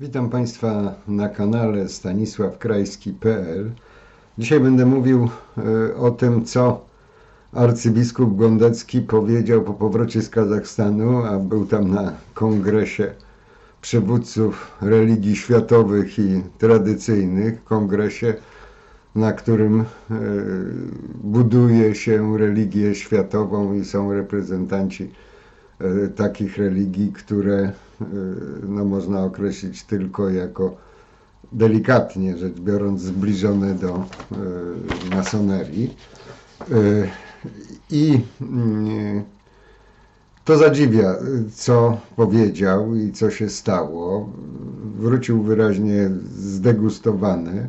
Witam Państwa na kanale stanisławkrajski.pl. Dzisiaj będę mówił e, o tym, co arcybiskup Gondecki powiedział po powrocie z Kazachstanu, a był tam na kongresie przywódców religii światowych i tradycyjnych, kongresie, na którym e, buduje się religię światową i są reprezentanci e, takich religii, które no, można określić tylko jako delikatnie rzecz biorąc zbliżone do e, masonerii. E, I to zadziwia, co powiedział i co się stało. Wrócił wyraźnie zdegustowany.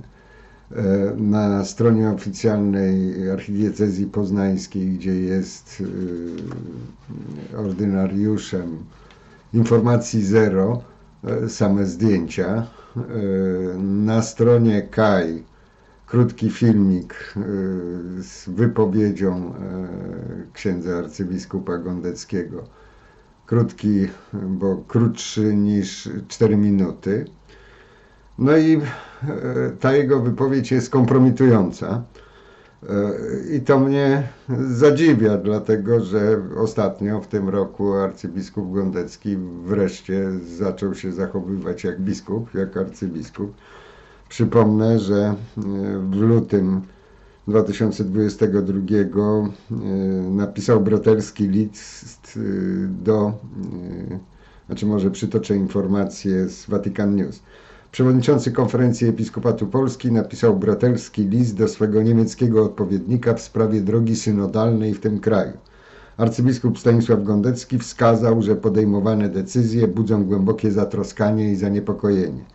Na stronie oficjalnej archidiecezji poznańskiej, gdzie jest ordynariuszem informacji zero, e, same zdjęcia. E, Na stronie KAI krótki filmik e, z wypowiedzią księdza arcybiskupa Gondeckiego. Krótki, bo krótszy niż 4 minuty. No i ta jego wypowiedź jest kompromitująca. E, I to mnie zadziwia, dlatego że ostatnio w tym roku arcybiskup Gondecki wreszcie zaczął się zachowywać jak biskup, jak arcybiskup. Przypomnę, że e, w lutym 2022 e, napisał braterski list do, znaczy może przytoczę informację z Vatican News. Przewodniczący Konferencji Episkopatu Polski napisał braterski list do swego niemieckiego odpowiednika w sprawie drogi synodalnej w tym kraju. Arcybiskup Stanisław Gondecki wskazał, że podejmowane decyzje budzą głębokie zatroskanie i zaniepokojenie.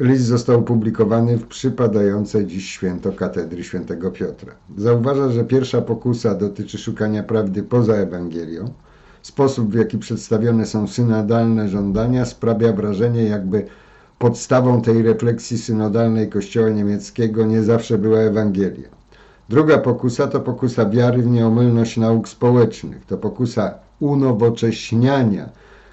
List został opublikowany w przypadające dziś święto katedry świętego Piotra. Zauważa, że pierwsza pokusa dotyczy szukania prawdy poza Ewangelią. Sposób, w jaki przedstawione są synodalne żądania, sprawia wrażenie, jakby podstawą tej refleksji synodalnej Kościoła niemieckiego nie zawsze była Ewangelia. Druga pokusa to pokusa wiary w nieomylność nauk społecznych. To pokusa unowocześniania,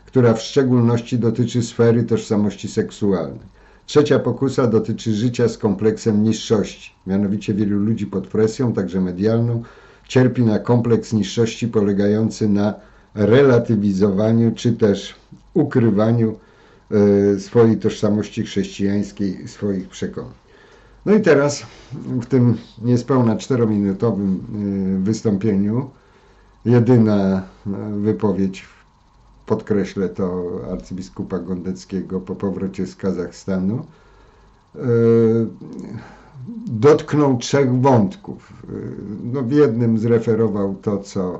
która w szczególności dotyczy sfery tożsamości seksualnej. Trzecia pokusa dotyczy życia z kompleksem niższości. Mianowicie wielu ludzi pod presją, także medialną, cierpi na kompleks niższości polegający na relatywizowaniu czy też ukrywaniu swojej tożsamości chrześcijańskiej, swoich przekonań. No i teraz w tym niespełna czterominutowym e, wystąpieniu jedyna e, wypowiedź, podkreślę to arcybiskupa Gondeckiego po powrocie z Kazachstanu, dotknął trzech wątków. No, w jednym zreferował to, co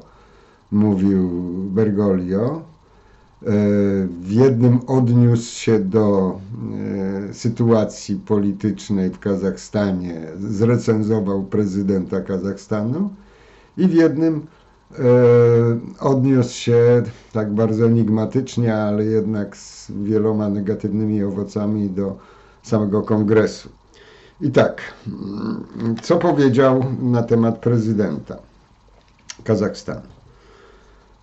mówił Bergoglio, w jednym odniósł się do e, sytuacji politycznej w Kazachstanie, zrecenzował prezydenta Kazachstanu i w jednym e, odniósł się tak bardzo enigmatycznie, ale jednak z wieloma negatywnymi owocami do samego kongresu. I tak, co powiedział na temat prezydenta Kazachstanu?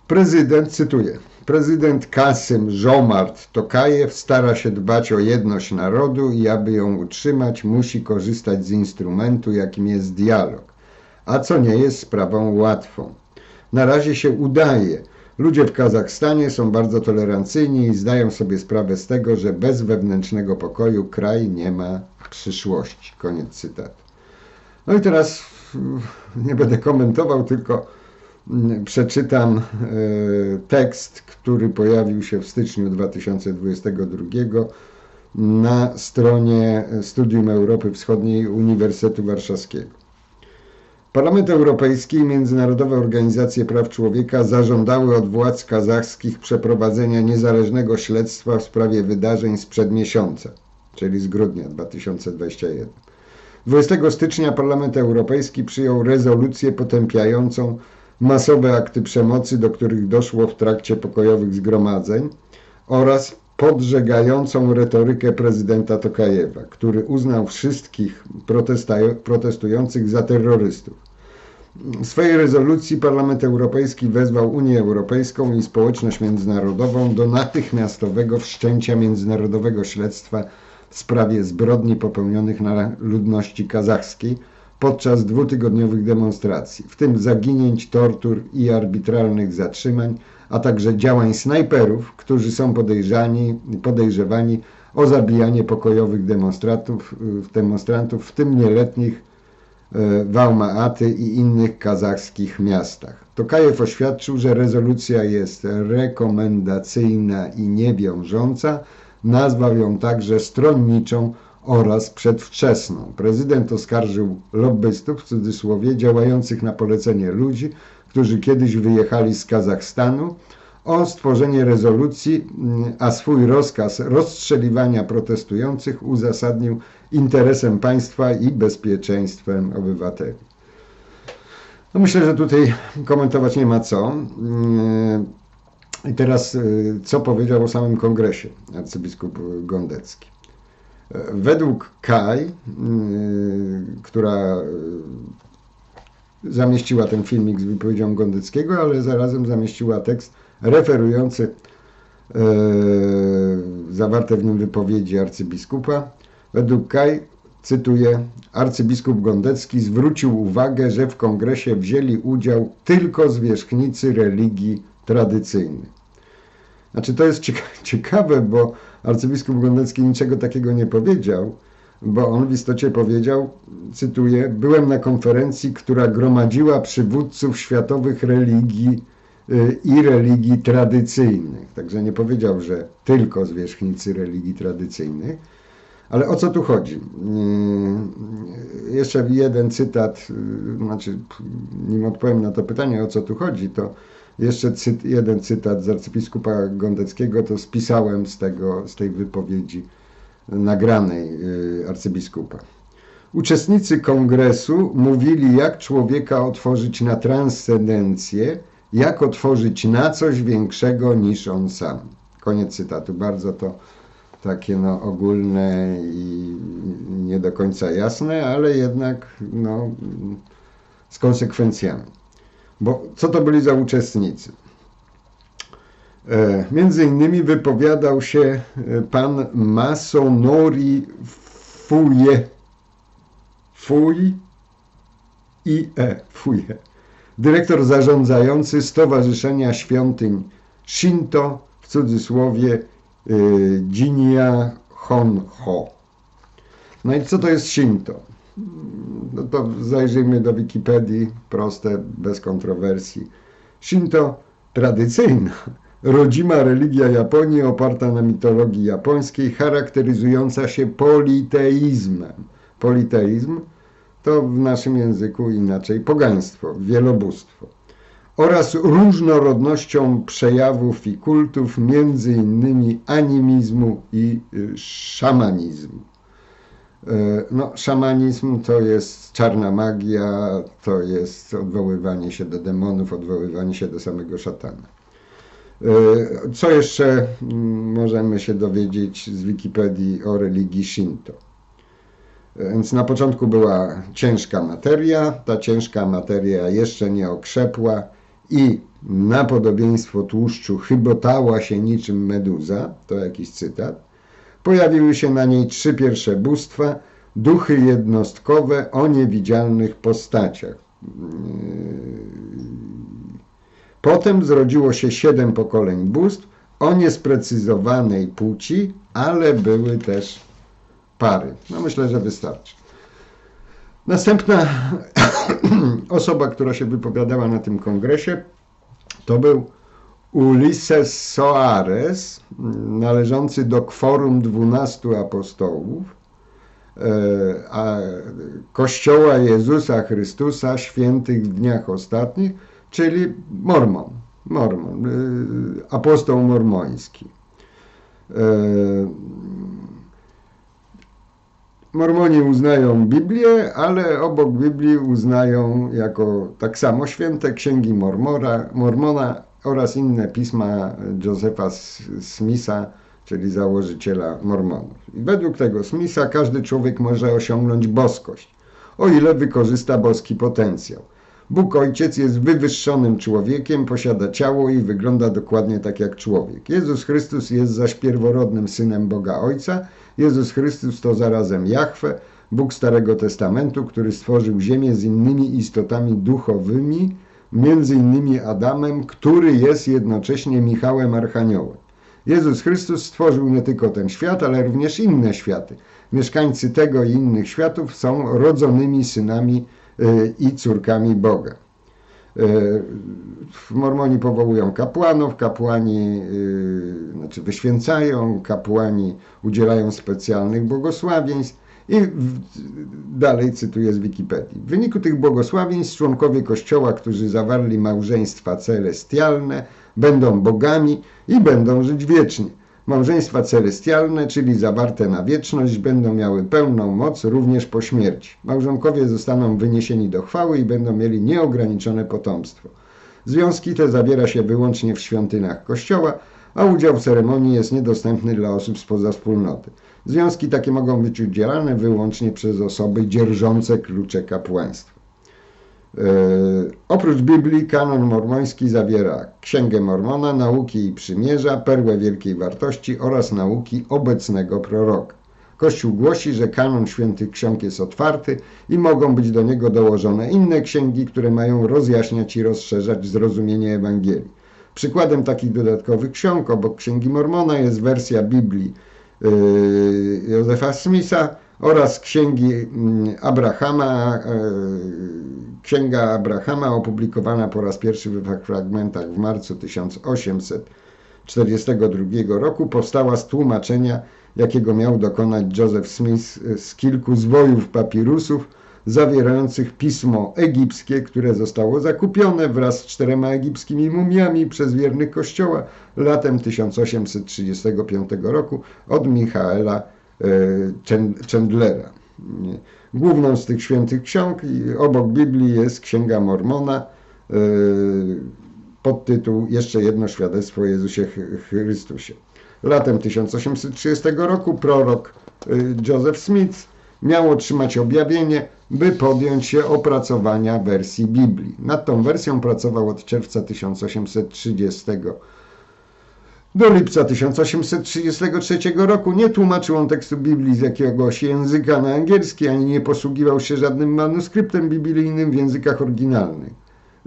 Prezydent, cytuję, prezydent Kasym Żomart Tokajew stara się dbać o jedność narodu i aby ją utrzymać, musi korzystać z instrumentu, jakim jest dialog, a co nie jest sprawą łatwą. Na razie się udaje. Ludzie w Kazachstanie są bardzo tolerancyjni i zdają sobie sprawę z tego, że bez wewnętrznego pokoju kraj nie ma przyszłości. Koniec cytatu. No i teraz nie będę komentował, tylko przeczytam e, tekst, który pojawił się w styczniu 2022 na stronie Studium Europy Wschodniej Uniwersytetu Warszawskiego. Parlament Europejski i międzynarodowe organizacje praw człowieka zażądały od władz kazachskich przeprowadzenia niezależnego śledztwa w sprawie wydarzeń sprzed miesiąca, czyli z grudnia 2021. 20 stycznia Parlament Europejski przyjął rezolucję potępiającą masowe akty przemocy, do których doszło w trakcie pokojowych zgromadzeń oraz podżegającą retorykę prezydenta Tokajewa, który uznał wszystkich protestujących za terrorystów. W swojej rezolucji Parlament Europejski wezwał Unię Europejską i społeczność międzynarodową do natychmiastowego wszczęcia międzynarodowego śledztwa w sprawie zbrodni popełnionych na ludności kazachskiej podczas dwutygodniowych demonstracji, w tym zaginięć, tortur i arbitralnych zatrzymań, a także działań snajperów, którzy są podejrzani, podejrzewani o zabijanie pokojowych demonstrantów, demonstrantów w tym nieletnich e, w i innych kazachskich miastach. Tokajew oświadczył, że rezolucja jest rekomendacyjna i niewiążąca, nazwał ją także stronniczą oraz przedwczesną. Prezydent oskarżył lobbystów, w cudzysłowie, działających na polecenie ludzi, którzy kiedyś wyjechali z Kazachstanu, o stworzenie rezolucji, a swój rozkaz rozstrzeliwania protestujących uzasadnił interesem państwa i bezpieczeństwem obywateli. No myślę, że tutaj komentować nie ma co. I teraz, co powiedział o samym kongresie arcybiskup Gondecki. Według Kaj, która zamieściła ten filmik z wypowiedzią Gondeckiego, ale zarazem zamieściła tekst referujący e, zawarte w nim wypowiedzi arcybiskupa. Według Kaj, cytuję, arcybiskup Gondecki zwrócił uwagę, że w kongresie wzięli udział tylko zwierzchnicy religii tradycyjnych. Znaczy to jest ciekawe, bo arcybiskup Gondecki niczego takiego nie powiedział, bo on w istocie powiedział, cytuję, byłem na konferencji, która gromadziła przywódców światowych religii y, i religii tradycyjnych. Także nie powiedział, że tylko zwierzchnicy religii tradycyjnych. Ale o co tu chodzi? Y, jeszcze jeden cytat, y, znaczy, nim odpowiem na to pytanie, o co tu chodzi, to jeszcze jeden cytat z arcybiskupa Gondeckiego, to spisałem z, tego, z tej wypowiedzi nagranej y, arcybiskupa. Uczestnicy kongresu mówili, jak człowieka otworzyć na transcendencję, jak otworzyć na coś większego niż on sam. Koniec cytatu. Bardzo to takie no, ogólne i nie do końca jasne, ale jednak no, z konsekwencjami. Bo co to byli za uczestnicy? E, między innymi wypowiadał się e, pan Masonori Fuje. Fuj i E. Fuje. Dyrektor zarządzający Stowarzyszenia Świątyń Shinto, w cudzysłowie e, Jinya Honho. No i co to jest Shinto? No to zajrzyjmy do Wikipedii, proste, bez kontrowersji. Shinto tradycyjna rodzima religia Japonii oparta na mitologii japońskiej, charakteryzująca się politeizmem. Politeizm to w naszym języku inaczej pogaństwo, wielobóstwo oraz różnorodnością przejawów i kultów, między innymi animizmu i y, szamanizmu. E, no, szamanizm to jest czarna magia, to jest odwoływanie się do demonów, odwoływanie się do samego szatana. E, co jeszcze mm, możemy się dowiedzieć z Wikipedii o religii Shinto? E, więc na początku była ciężka materia, ta ciężka materia jeszcze nie okrzepła i na podobieństwo tłuszczu chybotała się niczym meduza, to jakiś cytat. Pojawiły się na niej trzy pierwsze bóstwa, duchy jednostkowe o niewidzialnych postaciach. Potem zrodziło się siedem pokoleń bóstw o niesprecyzowanej płci, ale były też pary. No myślę, że wystarczy. Następna osoba, która się wypowiadała na tym kongresie, to był Ulises Soares, należący do kworum dwunastu apostołów, e, a Kościoła Jezusa Chrystusa Świętych w Dniach Ostatnich, czyli Mormon, Mormon, y, apostoł mormoński. E, Mormoni uznają Biblię, ale obok Biblii uznają jako tak samo święte księgi Mormora, Mormona oraz inne pisma Josepha Smitha, czyli założyciela Mormonów. I według tego Smitha każdy człowiek może osiągnąć boskość, o ile wykorzysta boski potencjał. Bóg Ojciec jest wywyższonym człowiekiem, posiada ciało i wygląda dokładnie tak jak człowiek. Jezus Chrystus jest zaś pierworodnym synem Boga Ojca. Jezus Chrystus to zarazem Jahwe, Bóg Starego Testamentu, który stworzył ziemię z innymi istotami duchowymi, między innymi Adamem, który jest jednocześnie Michałem Archaniołem. Jezus Chrystus stworzył nie tylko ten świat, ale również inne światy. Mieszkańcy tego i innych światów są rodzonymi synami y, i córkami Boga. Y, w Mormoni powołują kapłanów, kapłani y, znaczy wyświęcają, kapłani udzielają specjalnych błogosławieństw i dalej cytuję z Wikipedii. W wyniku tych błogosławieństw członkowie Kościoła, którzy zawarli małżeństwa celestialne, będą bogami i będą żyć wiecznie. Małżeństwa celestialne, czyli zawarte na wieczność, będą miały pełną moc również po śmierci. Małżonkowie zostaną wyniesieni do chwały i będą mieli nieograniczone potomstwo. Związki te zawiera się wyłącznie w świątyniach Kościoła, a udział w ceremonii jest niedostępny dla osób spoza wspólnoty. Związki takie mogą być udzielane wyłącznie przez osoby dzierżące klucze kapłaństwa. E, oprócz Biblii kanon mormoński zawiera Księgę Mormona, nauki i przymierza, perłę wielkiej wartości oraz nauki obecnego proroka. Kościół głosi, że kanon świętych ksiąg jest otwarty i mogą być do niego dołożone inne księgi, które mają rozjaśniać i rozszerzać zrozumienie Ewangelii. Przykładem takich dodatkowych ksiąg obok Księgi Mormona jest wersja Biblii yy, Józefa Smitha oraz Księgi mm, Abrahama, yy, Księga Abrahama opublikowana po raz pierwszy w fragmentach w marcu 1842 roku powstała z tłumaczenia, jakiego miał dokonać Joseph Smith z kilku zwojów papirusów zawierających pismo egipskie, które zostało zakupione wraz z czterema egipskimi mumiami przez wiernych kościoła latem 1835 roku od Michaela e, Chandlera. Główną z tych świętych ksiąg obok Biblii jest Księga Mormona e, pod tytuł Jeszcze jedno świadectwo Jezusie Chrystusie. Latem 1830 roku prorok e, Joseph Smith miał otrzymać objawienie, by podjąć się opracowania wersji Biblii. Nad tą wersją pracował od czerwca 1830 do lipca 1833 roku. Nie tłumaczył on tekstu Biblii z jakiegoś języka na angielski, ani nie posługiwał się żadnym manuskryptem biblijnym w językach oryginalnych.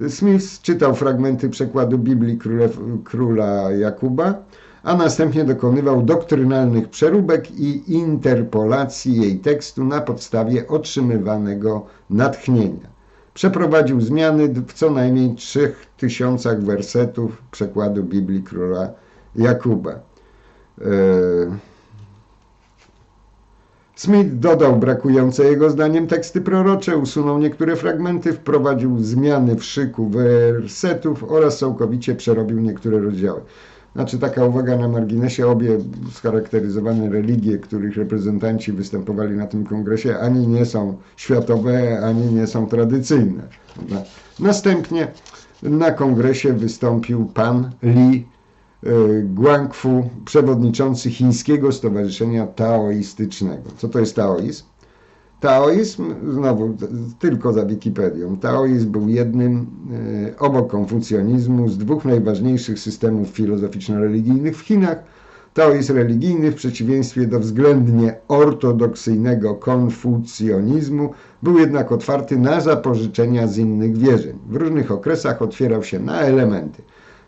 Smith czytał fragmenty przekładu Biblii królew, króla Jakuba, a następnie dokonywał doktrynalnych przeróbek i interpolacji jej tekstu na podstawie otrzymywanego natchnienia. Przeprowadził zmiany w co najmniej trzech tysiącach wersetów przekładu Biblii króla Jakuba. E, Smith dodał brakujące jego zdaniem teksty prorocze, usunął niektóre fragmenty, wprowadził zmiany w szyku wersetów oraz całkowicie przerobił niektóre rozdziały. Znaczy taka uwaga na marginesie, obie scharakteryzowane religie, których reprezentanci występowali na tym kongresie, ani nie są światowe, ani nie są tradycyjne. Następnie na kongresie wystąpił pan Li e, Guangfu, przewodniczący Chińskiego Stowarzyszenia Taoistycznego. Co to jest taoizm? Taoizm, znowu tylko za Wikipedią, taoizm był jednym e, obok konfucjonizmu z dwóch najważniejszych systemów filozoficzno-religijnych w Chinach. Taoizm religijny w przeciwieństwie do względnie ortodoksyjnego konfucjonizmu był jednak otwarty na zapożyczenia z innych wierzeń. W różnych okresach otwierał się na elementy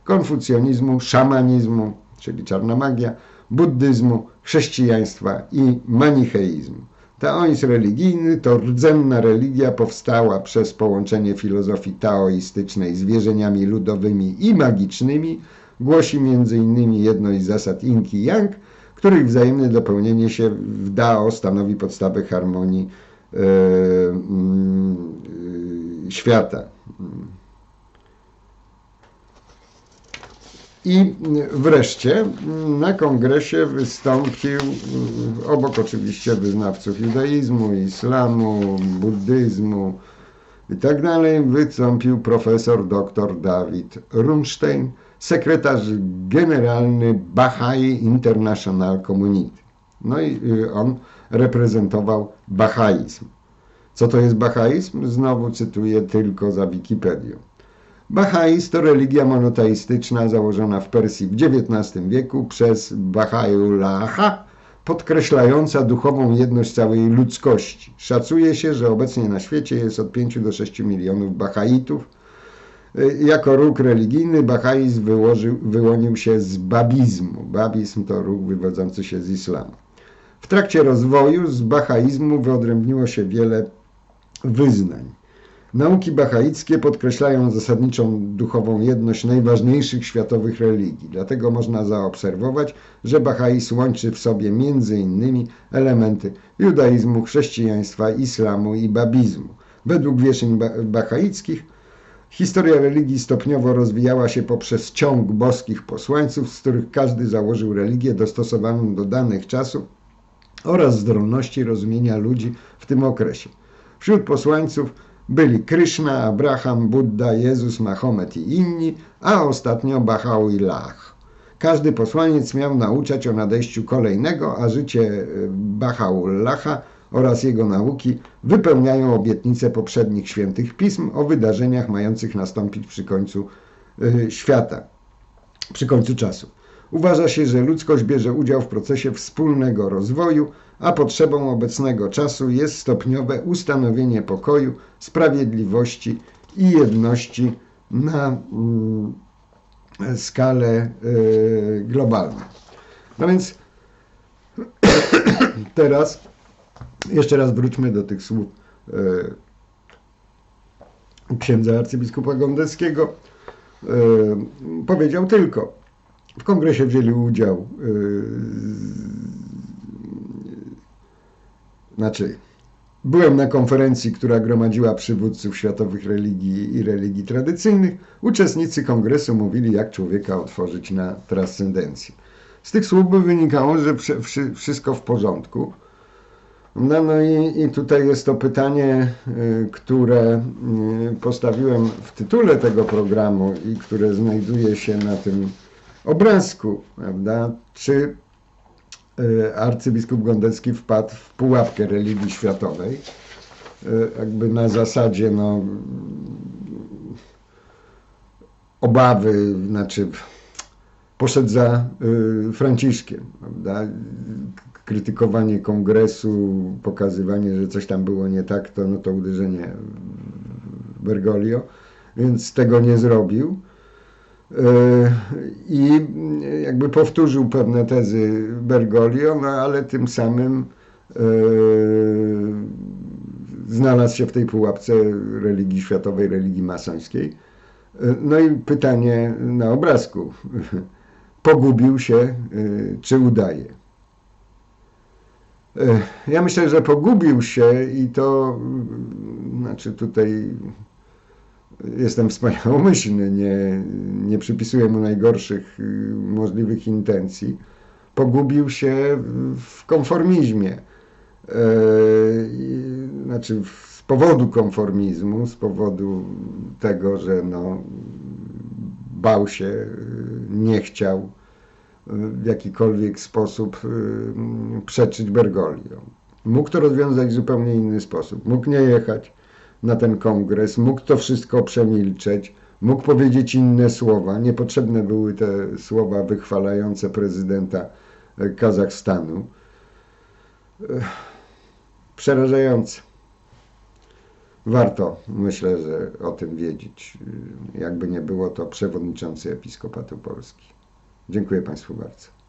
konfucjonizmu, szamanizmu, czyli czarna magia, buddyzmu, chrześcijaństwa i manicheizmu. Taoizm religijny to rdzenna religia powstała przez połączenie filozofii taoistycznej z wierzeniami ludowymi i magicznymi. Głosi m.in. jedność zasad Yin i Yang, których wzajemne dopełnienie się w Dao stanowi podstawę harmonii yy, yy, świata. I wreszcie na kongresie wystąpił, obok oczywiście wyznawców judaizmu, islamu, buddyzmu i tak dalej, wystąpił profesor dr Dawid Runstein, sekretarz generalny Baha'i International Community. No i on reprezentował bahaizm. Co to jest bahaizm? Znowu cytuję tylko za Wikipedią. Bahaizm to religia monoteistyczna założona w Persji w XIX wieku przez Baha'u'llaha, podkreślająca duchową jedność całej ludzkości. Szacuje się, że obecnie na świecie jest od 5 do 6 milionów Bahaitów. Jako ruch religijny Bahaizm wyłożył, wyłonił się z babizmu. Babizm to ruch wywodzący się z islamu. W trakcie rozwoju z bahaizmu wyodrębniło się wiele wyznań. Nauki bahaickie podkreślają zasadniczą duchową jedność najważniejszych światowych religii. Dlatego można zaobserwować, że bahaizm łączy w sobie innymi elementy judaizmu, chrześcijaństwa, islamu i babizmu. Według wieszeń bahaickich historia religii stopniowo rozwijała się poprzez ciąg boskich posłańców, z których każdy założył religię dostosowaną do danych czasów oraz zdolności rozumienia ludzi w tym okresie. Wśród posłańców byli Krishna, Abraham, Buddha, Jezus, Mahomet i inni, a ostatnio Baha'u'llah. Każdy posłaniec miał nauczać o nadejściu kolejnego, a życie Baha'u'llaha oraz jego nauki wypełniają obietnice poprzednich świętych pism o wydarzeniach mających nastąpić przy końcu świata, przy końcu czasu. Uważa się, że ludzkość bierze udział w procesie wspólnego rozwoju, a potrzebą obecnego czasu jest stopniowe ustanowienie pokoju, sprawiedliwości i jedności na mm, skalę y, globalną. No więc teraz jeszcze raz wróćmy do tych słów y, księdza arcybiskupa Gondeckiego. Y, powiedział tylko, w kongresie wzięli udział znaczy, byłem na konferencji, która gromadziła przywódców światowych religii i religii tradycyjnych. Uczestnicy kongresu mówili, jak człowieka otworzyć na transcendencję. Z tych słów by wynikało, że wszystko w porządku. No, no i, i tutaj jest to pytanie, które postawiłem w tytule tego programu i które znajduje się na tym obrazku, prawda? Czy arcybiskup Gondecki wpadł w pułapkę religii światowej, jakby na zasadzie no, obawy, znaczy poszedł za Franciszkiem, prawda? krytykowanie kongresu, pokazywanie, że coś tam było nie tak, to, no to uderzenie Bergoglio, więc tego nie zrobił i jakby powtórzył pewne tezy Bergoglio, no ale tym samym znalazł się w tej pułapce religii światowej, religii masońskiej. No i pytanie na obrazku. Pogubił się, czy udaje? Ja myślę, że pogubił się i to znaczy tutaj jestem wspaniałomyślny, nie, nie przypisuję mu najgorszych y, możliwych intencji, pogubił się w konformizmie. E, znaczy z powodu konformizmu, z powodu tego, że no, bał się, y, nie chciał y, w jakikolwiek sposób przeczyć Bergoglio. Mógł to rozwiązać w zupełnie inny sposób. Mógł nie jechać, na ten kongres, mógł to wszystko przemilczeć, mógł powiedzieć inne słowa. Niepotrzebne były te słowa wychwalające prezydenta e, Kazachstanu. Przerażające. Warto, myślę, że o tym wiedzieć. Jakby nie było to przewodniczący Episkopatu Polski. Dziękuję Państwu bardzo.